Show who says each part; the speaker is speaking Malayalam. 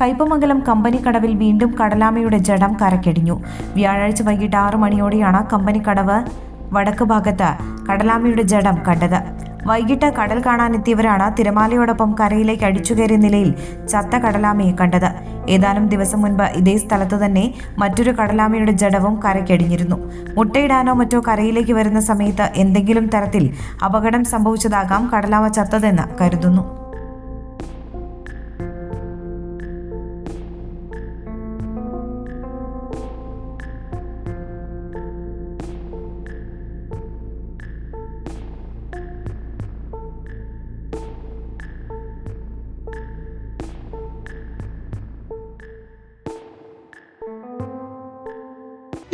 Speaker 1: കയ്പമംഗലം കമ്പനി കടവിൽ വീണ്ടും കടലാമയുടെ ജഡം കരക്കടിഞ്ഞു വ്യാഴാഴ്ച വൈകിട്ട് ആറു മണിയോടെയാണ് കമ്പനി കടവ് വടക്ക് ഭാഗത്ത് കടലാമയുടെ ജഡം കണ്ടത്. വൈകിട്ട് കടൽ കാണാനെത്തിയവരാണ് തിരമാലയോടൊപ്പം കരയിലേക്ക് അടിച്ചുകയറിയ നിലയിൽ ചത്ത കടലാമയെ കണ്ടത്. ഏതാനും ദിവസം മുൻപ് ഇതേ സ്ഥലത്ത് തന്നെ മറ്റൊരു കടലാമയുടെ ജഡവും കരയ്ക്കടിഞ്ഞിരുന്നു. മുട്ടയിടാനോ മറ്റോ കരയിലേക്ക് വരുന്ന സമയത്ത് എന്തെങ്കിലും തരത്തിൽ അപകടം സംഭവിച്ചതാകാം കടലാമ ചത്തതെന്ന് കരുതുന്നു.